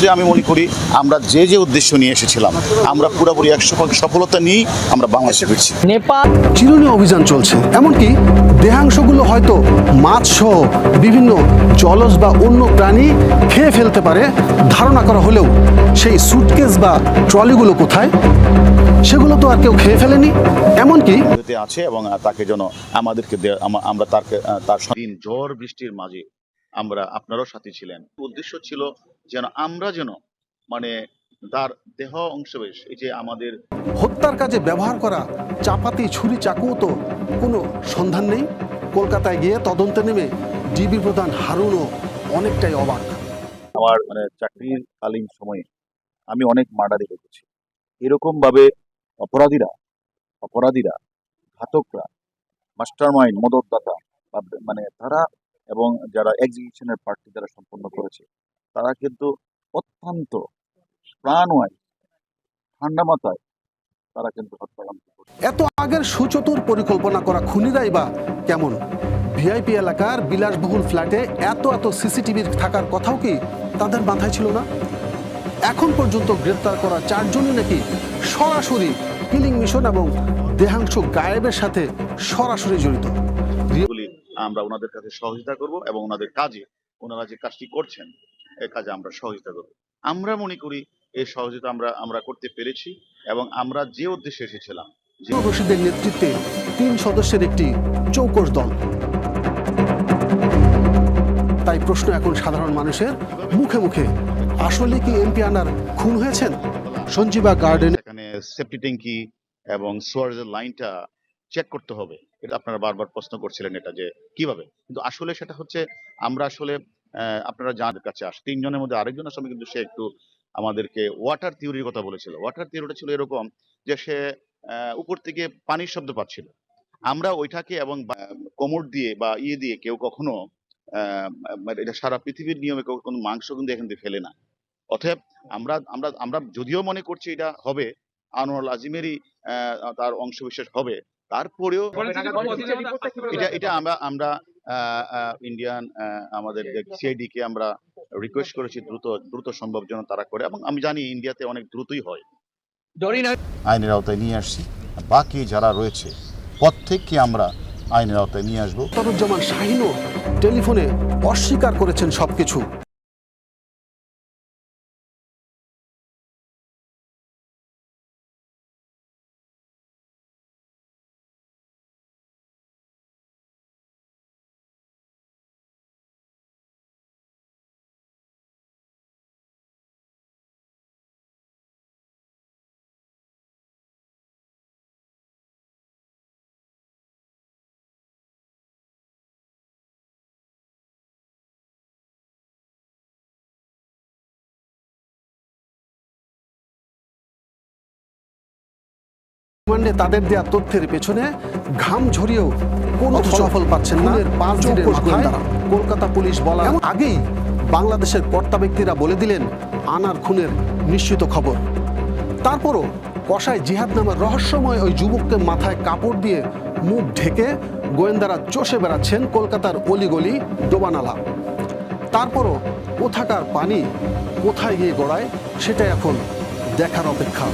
ক্ষেত্রে আমি মনে করি আমরা যে যে উদ্দেশ্য নিয়ে এসেছিলাম আমরা পুরোপুরি একশো ভাগ সফলতা নিয়েই আমরা বাংলাদেশে ফিরছি। নেপাল। চিরুনি অভিযান চলছে এমনকি দেহাংশগুলো হয়তো মাছ সহ বিভিন্ন জলজ বা অন্য প্রাণী খেয়ে ফেলতে পারে ধারণা করা হলেও সেই সুটকেস বা ট্রলিগুলো কোথায়? সেগুলো তো আর কেউ খেয়ে ফেলেনি এমনকি আছে এবং তাকে যেন আমাদেরকে আমরা তাকে তার দিন ঝড় বৃষ্টির মাঝে আমরা আপনারও সাথী ছিলেন। উদ্দেশ্য ছিল যেন আমরা যেন মানে তার দেহ অংশবেশ এই যে আমাদের হত্যার কাজে ব্যবহার করা চাপাতি ছুরি চাকুও তো কোনো সন্ধান নেই। কলকাতায় গিয়ে তদন্তে নেমে ডিবি প্রধান হারুনও অনেকটাই অবাক। আমার মানে চাকরির কালীন সময়ে আমি অনেক মার্ডারে দেখেছি। এরকম ভাবে অপরাধীরা অপরাধীরা ঘাতকরা মাস্টার মাইন্ড মদতদাতা মানে তারা এবং যারা এক্সিবিশনের পার্টি যারা সম্পন্ন করেছে, তারা কিন্তু অত্যন্ত প্রাণওয়ায়, ঠান্ডা মাথায় তারা কিন্তু এত আগের সুচতুর পরিকল্পনা করা খুনিরাই বা কেমন? ভিআইপি এলাকার বিলাসবহুল ফ্ল্যাটে এত এত সিসিটিভির থাকার কথাও কি তাদের মাথায় ছিল না? এখন পর্যন্ত গ্রেপ্তার করা চারজনই নাকি সরাসরি কিলিং মিশন এবং দেহাংশ গায়েবের সাথে সরাসরি জড়িত? আমরা ওনাদের কাছে সহযোগিতা করব এবং ওনাদের কাজে ওনারা যে কাজটি করছেন এই কাজে আমরা সহযোগিতা করব। আমরা মনে করি এই সহযোগিতা আমরা আমরা করতে পেরেছি এবং আমরা যে উদ্দেশ্যে এসেছিলাম রশিদের নেতৃত্বে তিন সদস্যের একটি চৌকস দল। তাই প্রশ্ন এখন সাধারণ মানুষের মুখে মুখে আসলে কি এমপি আনার খুন হয়েছেন? সঞ্জীবা গার্ডেন এখানে সেফটি ট্যাঙ্কি এবং সোয়ারেজের লাইনটা চেক করতে হবে। এটা আপনারা বারবার প্রশ্ন করছিলেন এটা যে কীভাবে? কিন্তু আসলে সেটা হচ্ছে আমরা আসলে আপনারা যার কাছে আস তিনজনের মধ্যে আরেকজন আসলে কিন্তু সে একটু আমাদেরকে ওয়াটার থিওরির কথা বলেছিল। ওয়াটার থিওরিটা ছিল এরকম যে সে উপর থেকে পানির শব্দ পাচ্ছিল। আমরা ওইটাকে এবং কোমর দিয়ে বা ইয়ে দিয়ে কেউ কখনো মানে এটা সারা পৃথিবীর নিয়মে কেউ কোনো মাংস কিন্তু এখান থেকে ফেলে না। অতএব আমরা আমরা আমরা যদিও মনে করছি এটা হবে আনোয়ার আজিমেরই তার অংশ বিশেষ হবে তারপরেও এটা এটা আমরা আমরা আহ, আহ, ইন্ডিয়ান আহ, আমাদের সিআইডি কে আমরা রিকোয়েস্ট করেছি দ্রুত দ্রুত সম্ভব যেন তারা করে এবং আমি জানি ইন্ডিয়াতে অনেক দ্রুতই হয়। আইনের আওতায় নিয়ে আসছি। বাকি যারা রয়েছে প্রত্যেককে আমরা আইনের আওতায় নিয়ে আসব। তরুজ্জামান শাহিনও টেলিফোনে অস্বীকার করেছেন সবকিছু। রিমান্ডে তাদের দেয়া তথ্যের পেছনে ঘাম ঝরিয়েও কোনো ফলাফল পাচ্ছেন না। পাঁচ দিনের মাথায় কলকাতা পুলিশ বলার আগেই বাংলাদেশের কর্তা ব্যক্তিরা বলে দিলেন আনার খুনের নিশ্চিত খবর। তারপরও কষায় জিহাদ নামের রহস্যময় ওই যুবককে মাথায় কাপড় দিয়ে মুখ ঢেকে গোয়েন্দারা চষে বেড়াচ্ছেন কলকাতার অলিগলি ডোবানালা তারপরও কোথাকার পানি কোথায় গিয়ে গড়ায় সেটা এখন দেখার অপেক্ষা।